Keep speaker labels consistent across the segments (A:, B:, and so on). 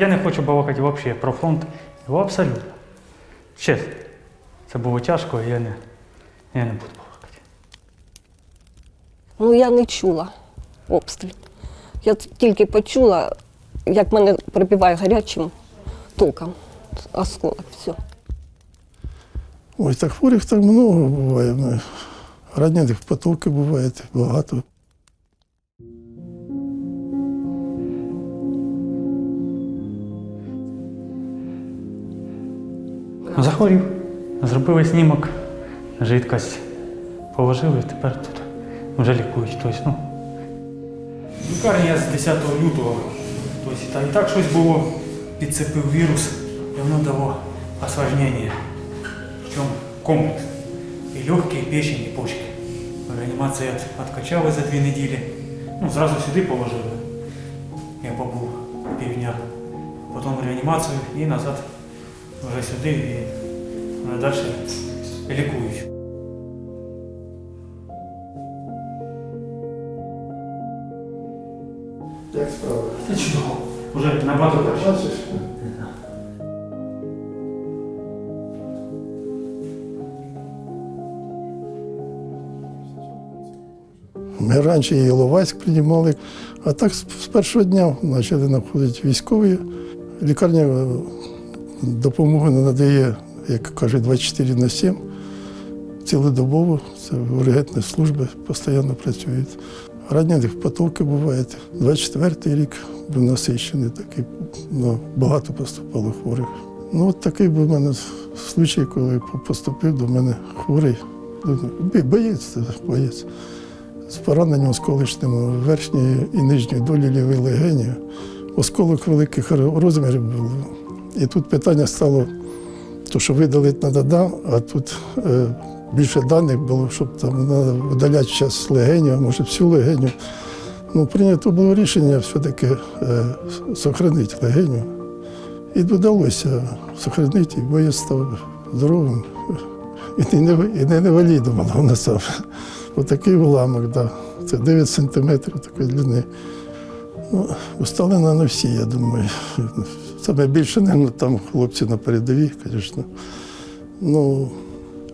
A: Я не хочу балакати взагалі про фронт. Його абсолютно. Чесно. Це було тяжко, і я не, я не буду балакати.
B: Ну, я не чула обстріл. Я тільки почула, як мене прибиває гарячим током. Осколок, все.
C: Ой, так хворих так много буває. Ранених потоки бувають багато.
A: Захворів, зробили знімок, жидкость положили, тепер тут вже лікують. Тобто, ну. Лікарня я з 10 лютого. Тобто, та і так щось було, підцепив вірус, і воно дало осложнення. Причому комплекс. І легкі, і печень, і почки. Реанімацію от- откачали за дві неділі. Ну, зразу сюди положили. Я побув півдня. Потім в реанімацію і назад Вже сюди і далі лікують.
C: Як справа?
A: Це чудово. Вже набагато краще.
C: Ми раніше і Іловайськ приймали, а так з з першого дня почали надходити військові. Лікарня допомоги надає, як кажуть, 24 на 7. Цілодобово, це ургентні служби постійно працюють. Ранених потоки бувають. 24-й рік був насичений, такий, ну, багато поступало хворих. Ну, от такий був у мене случай, коли поступив до мене хворий. Ну, Боєць, боєць. З пораненням осколочним верхньої і нижньої долі лівої легені. Осколок великих розмірів був. І тут питання стало, то, що видалити треба, да, а тут е, більше даних було, щоб там видаляти час легеню, а може всю легеню. Ну, прийнято було рішення все-таки е, сохранити легеню. І вдалося сохранити, і боєць став здоровим. І не, і не інвалідом, головне сам. Отакий уламок, да. Це 9 сантиметрів такої длини. Ну, усталена на всі, я думаю. Саме більше, мабуть, там хлопці на передовій, звісно. Ну,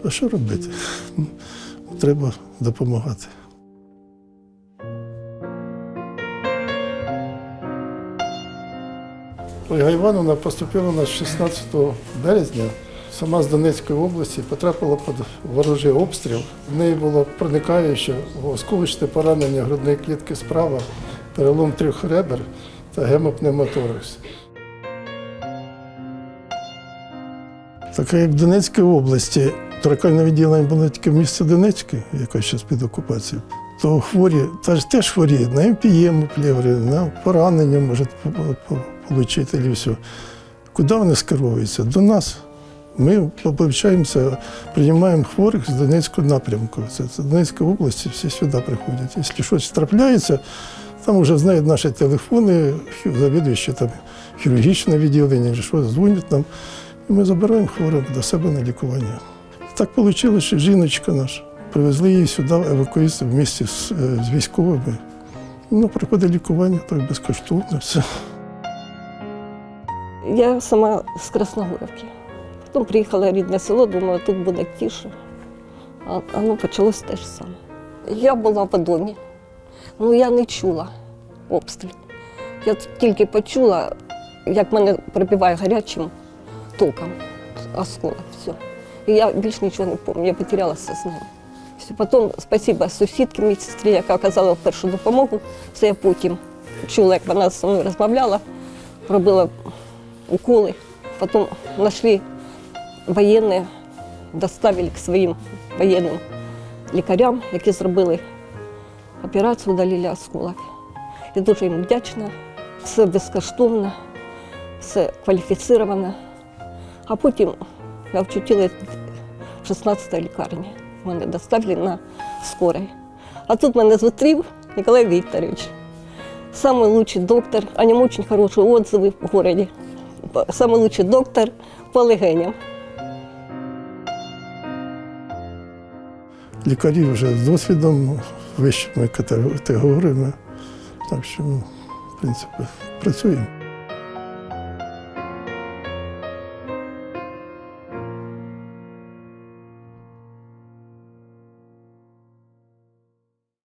C: а що робити? Треба допомагати. Ольга Івановна поступила на 16 березня, сама з Донецької області, потрапила під ворожий обстріл. В неї було проникаюче осколочне поранення грудної клітки справа, перелом трьох ребер та гемопневмоторакс. Так як в Донецькій області торакальне відділення було тільки в місті Донецьке, яке зараз під окупацією, то хворі теж, хворіють на МПЄМ, на поранення можуть отримати і все. Куди вони скеровуються? До нас. Ми повчаємося, приймаємо хворих з Донецького напрямку. Це, це Донецька область, всі сюди приходять. Якщо щось трапляється, там вже знають наші телефони, завідуючі там хірургічне відділення, що, дзвонять нам. І ми забираємо хворих до себе на лікування. Так вийшло, що жіночка наша. Привезли її сюди, евакуїсти в місті з, е, з військовими. Ну, проходить лікування так безкоштовно. Все.
B: Я сама з Красногорівки. Потім приїхала рідне село, думала, тут буде тіше. А а ну, почалось те ж саме. Я була в домі, ну я не чула обстріл. Я тільки почула, як мене прибиває гарячим током, осколок, все. І я більше нічого не пам'ятаю, я потеряла сознання. Все. Потім спасибо сусідці, моїй сестрі, яка оказала першу допомогу. Це я потім чула, як вона зі мною розмовляла, робила уколы. Потом нашли военные, доставили к своїм воєнним лікарям, які зробили операцію, удалили осколок. Я дуже їм вдячна. Все безкоштовно, все кваліфіцировано. А потім я вчутила в 16-й лікарні. Мене доставили на скорой. А тут мене зустрів Николай Викторович. Самый лучший доктор, о нем очень хорошие отзывы в городе. Самый лучший доктор по легеням.
C: Лікарі вже з досвідом вищими категоріями. Так що, в принципі, працюємо.